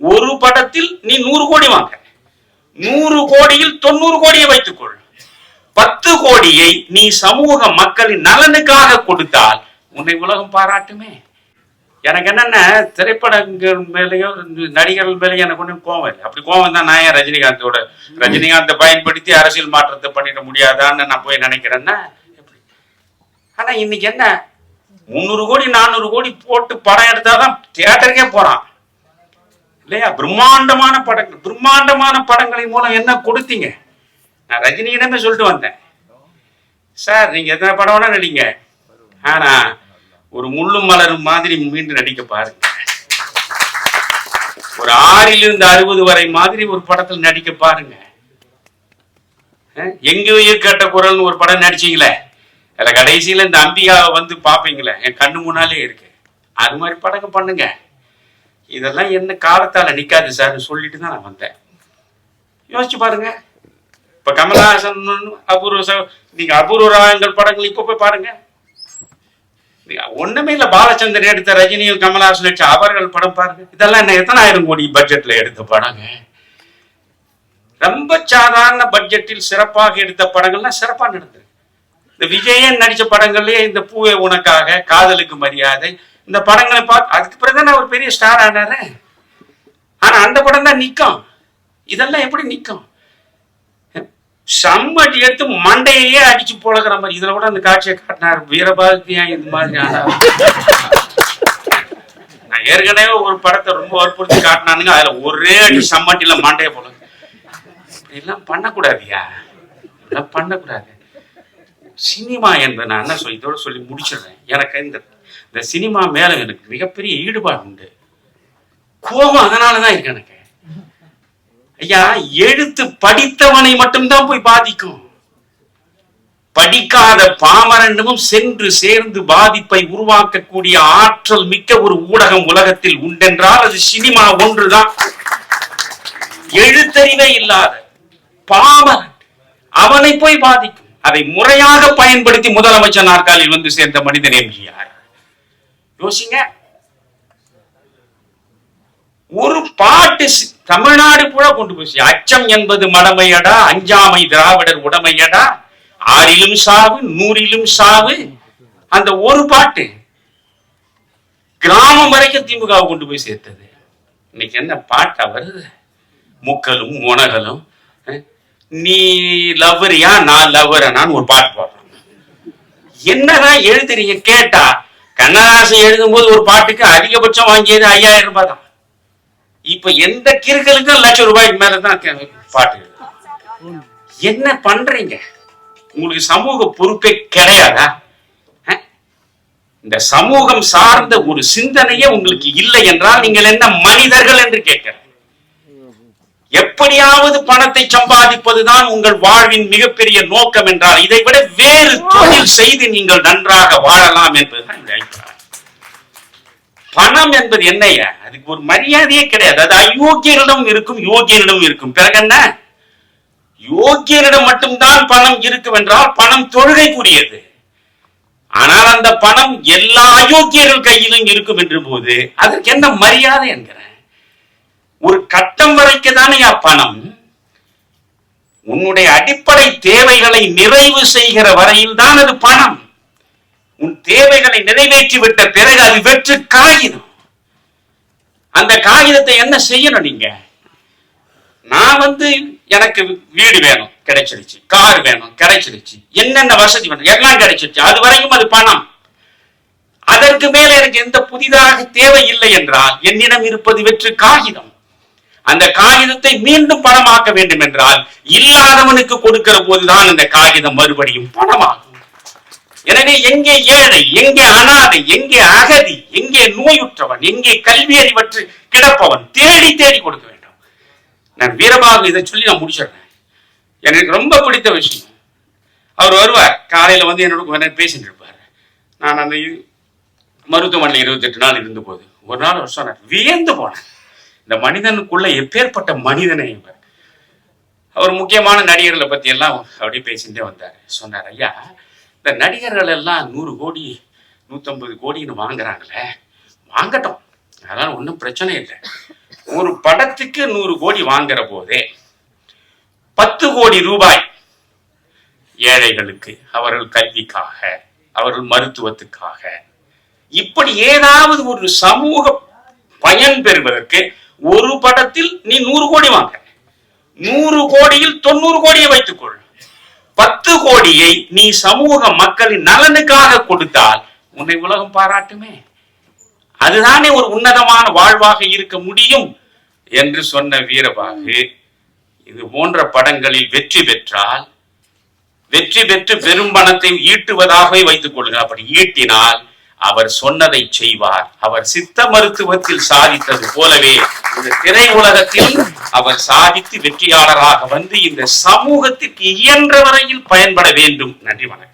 ஒரு படத்தில் நீ நூறு கோடி வாங்க. நூறு கோடியில் தொண்ணூறு கோடியை வைத்துக்கொள். பத்து கோடியை நீ சமூக மக்களின் நலனுக்காக கொடுத்தால் உன்னை உலகம் பாராட்டுமே. எனக்கு என்னென்ன திரைப்படங்கள் மேலேயோ நடிகர்கள் மேலேயோ எனக்கு ஒன்றும் கோவம் இல்லை. அப்படி கோவம் தான் நான் ஏன் ரஜினிகாந்தோட ரஜினிகாந்தை பயன்படுத்தி அரசியல் மாற்றத்தை பண்ணிட முடியாதான்னு நான் போய் நினைக்கிறேன்னா? எப்படி? ஆனா இன்னைக்கு என்ன? முந்நூறு கோடி நானூறு கோடி போட்டு படம் எடுத்தாதான் தியேட்டருக்கே போறான். இல்லையா? பிரம்மாண்டமான படங்கள் பிரம்மாண்டமான படங்களின் மூலம் என்ன கொடுத்தீங்க? நான் ரஜினியிடமே சொல்லிட்டு வந்தேன். சார் நீங்க எத்தனை படம் வேணா நடிங்க. ஆனா ஒரு முள்ளும் மலரும் மாதிரி மீண்டும் நடிக்க பாருங்க. ஒரு ஆறிலிருந்து அறுபது வரை மாதிரி ஒரு படத்தில் நடிக்க பாருங்க. எங்கேயோ கேட்ட குரல்னு ஒரு படம் நடிச்சீங்களே. அதுல கடைசியில இந்த அம்பிகாவை வந்து பார்ப்பீங்களே. என் கண்ணு முன்னாலே இருக்கு. அது மாதிரி படங்க பண்ணுங்க. இதெல்லாம் என்ன காலத்தால நிக்காது சார் சொல்லிட்டு தான் நான் வந்தேன். யோசிச்சு பாருங்க. இப்ப கமலஹாசன் அபூர்வ நீங்க அபூர்வ ராகங்கள் படங்கள் இப்ப போய் பாருங்க. நீங்க ஒண்ணுமே இல்ல பாலச்சந்திரன் எடுத்த ரஜினியும் கமலஹாசன் நடிச்ச அவர்கள் படம் பாருங்க. இதெல்லாம் என்ன எத்தனை ஆயிரம் கோடி பட்ஜெட்ல எடுத்த படங்க? ரொம்ப சாதாரண பட்ஜெட்டில் சிறப்பாக எடுத்த படங்கள்லாம் சிறப்பா நடந்தது இந்த விஜயன் நடிச்ச படங்கள்லயே இந்த பூவே உனக்காக காதலுக்கு மரியாதை இந்த படங்களை பார்த்து அதுக்கு பிறகுதான் அவர் பெரிய ஸ்டார் ஆனாரு. ஆனா அந்த படம் தான் நிற்கும் இதெல்லாம் எப்படி நிற்கும் சம்மட்டி எடுத்து மண்டையே அடிச்சு போலகிற மாதிரி. இதுல கூட அந்த காட்சியை காட்டினார் வீரபாரதியா இது மாதிரி ஆனா. நான் ஏற்கனவே ஒரு படத்தை ரொம்ப வற்புறுத்தி காட்டினானுங்க. அதுல ஒரே அடி சம்மட்டில மண்டைய போல இதெல்லாம் பண்ணக்கூடாதுயா? இதெல்லாம் பண்ணக்கூடாது. சினிமா என்பது நான் என்ன சொல்லி இதோட சொல்லி முடிச்சிடுறேன். எனக்கு இந்த இந்த சினிமா மேல எனக்கு மிகப்பெரிய ஈடுபாடு உண்டு. கோபம் அதனாலதான் இருக்கு எனக்கு. ஐயா எழுத்து படித்தவனை மட்டும்தான் போய் பாதிக்கும். படிக்காத பாமரண்டமும் சென்று சேர்ந்து பாதிப்பை உருவாக்கக்கூடிய ஆற்றல் மிக்க ஒரு ஊடகம் உலகத்தில் உண்டென்றால் அது சினிமா ஒன்றுதான். எழுத்தறிவே இல்லாத பாமரன் அவனை போய் பாதிக்கும். அதை முறையாக பயன்படுத்தி முதலமைச்சர் நாற்காலில் வந்து சேர்ந்த மனிதன் எம்ஜிஆர் யோசிங்க. ஒரு பாட்டு தமிழ்நாடு கூட கொண்டு போச்சு அச்சம் என்பது மடமையடா அஞ்சாமை திராவிடர் உடமையடா ஆறிலும் சாவு நூறிலும் சாவு. அந்த ஒரு பாட்டு கிராமம் வரைக்கும் திமுகவை கொண்டு போய் சேர்த்தது. இன்னைக்கு என்ன பாட்டா வருது? முக்களும் முனகலும் நீ லவ்வரியா நான் லவ்வரனான்னு ஒரு பாட்டு பாடுறோம் என்னதான் எழுதுறீங்க கேட்டா கண்ணதாசன் எழுதும்போது ஒரு பாட்டுக்கு அதிகபட்சம் வாங்கியது ஐயாயிரம் ரூபாய் தான். இப்ப எந்த கிறுக்கலுக்கும் லட்சம் ரூபாய்க்கு மேலதான் கே- பாட்டு என்ன பண்றீங்க? உங்களுக்கு சமூக பொறுப்பே கிடையாதா? அஹ்? இந்த சமூகம் சார்ந்த ஒரு சிந்தனையே உங்களுக்கு இல்லை என்றால் நீங்கள் என்ன மனிதர்கள் என்று கேட்கிறேன் எப்படியாவது பணத்தை சம்பாதிப்பதுதான் உங்கள் வாழ்வின் மிகப்பெரிய நோக்கம் என்றால் இதை விட வேறு தொழில் செய்து நீங்கள் நன்றாக வாழலாம் என்பதுதான் அபிப்பிராயம். பணம் என்பது என்னையா அதுக்கு ஒரு மரியாதையே கிடையாது. அது அயோக்கியரிடம் இருக்கும் யோகியரிடம் இருக்கும். பிறகு என்ன? யோகியரிடம் மட்டும்தான் பணம் இருக்கும் என்றால் பணம் தொழுகைக்குரியது. ஆனால் அந்த பணம் எல்லா அயோக்கியர்கள் கையிலும் இருக்கும் என்ற போது அதற்கு என்ன மரியாதை என்கிறேன் ஒரு கட்டம் வரைக்கு தானையா பணம்? உன்னுடைய அடிப்படை தேவைகளை நிறைவு செய்கிற வரையில் தான் அது பணம். உன் தேவைகளை நிறைவேற்றி விட்ட பிறகு அது வெற்று காகிதம். அந்த காகிதத்தை என்ன செய்யணும் நீங்க? நான் வந்து எனக்கு வீடு வேணும் கிடைச்சிருச்சு. கார் வேணும் கிடைச்சிருச்சு. என்னென்ன வசதி வேணும்? எல்லாம் கிடைச்சிருச்சு. அது வரைக்கும் அது பணம். அதற்கு மேல எனக்கு எந்த புதிதாக தேவை இல்லை என்றால் என்னிடம் இருப்பது வெற்று காகிதம். அந்த காகிதத்தை மீண்டும் பணமாக்க வேண்டும் என்றால் இல்லாதவனுக்கு கொடுக்கிற போதுதான் அந்த காகிதம் மறுபடியும் பணமாகும். எனவே எங்கே ஏழை எங்கே அனாதை எங்கே அகதி எங்கே நோயுற்றவன் எங்கே கல்வி அறிவற்று கிடப்பவன் தேடி தேடி கொடுக்க வேண்டும். நான் வீரபாகு இதை சொல்லி நான் முடிச்சிடுறேன். எனக்கு ரொம்ப பிடித்த விஷயம். அவர் வருவார். காலையில வந்து என்னோட பேசிட்டு இருப்பார். நான் அந்த இ- மருத்துவமனையில் இருபத்தெட்டு நாள் இருந்த போது ஒரு நாள் வருஷம் சொன்னார் வியந்து போனேன். இந்த மனிதனுக்குள்ள எப்பேற்பட்ட மனிதனை இவர்? அவர் முக்கியமான நடிகர்களை பத்தி எல்லாம் அப்படியே பேசிட்டே வந்தார். சொன்னார் ஐயா இந்த நடிகர்கள் எல்லாம் நூறு கோடி நூற்றம்பது கோடின்னு வாங்குறாங்களே வாங்கட்டும். அதெல்லாம் ஒன்றும் பிரச்சனை இல்லை. ஒரு படத்துக்கு நூறு கோடி வாங்குற போதே பத்து கோடி ரூபாய் ஏழைகளுக்கு அவர்கள் கல்விக்காக அவர்கள் மருத்துவத்துக்காக இப்படி ஏதாவது ஒரு சமூக பயன் பெறுவதற்கு ஒரு படத்தில் நீ நூறு கோடி வாங்க. நூறு கோடியில் தொண்ணூறு கோடியை வைத்துக்கொள். பத்து கோடியை நீ சமூக மக்களின் நலனுக்காக கொடுத்தால் உன்னை உலகம் பாராட்டுமே. அதுதானே ஒரு உன்னதமான வாழ்வாக இருக்க முடியும் என்று சொன்ன வீரபாகு இது போன்ற படங்களில் வெற்றி பெற்றால் வெற்றி பெற்று பெரும் பணத்தை ஈட்டுவதாகவே வைத்துக் கொள்க அப்படி ஈட்டினால் அவர் சொன்னதை செய்வார். அவர் சித்த மருத்துவத்தில் சாதித்தது போலவே இந்த திரை உலகத்தில் அவர் சாதித்து வெற்றியாளராக வந்து இந்த சமூகத்திற்கு இயன்ற வரையில் பயன்பட வேண்டும். நன்றி வணக்கம்.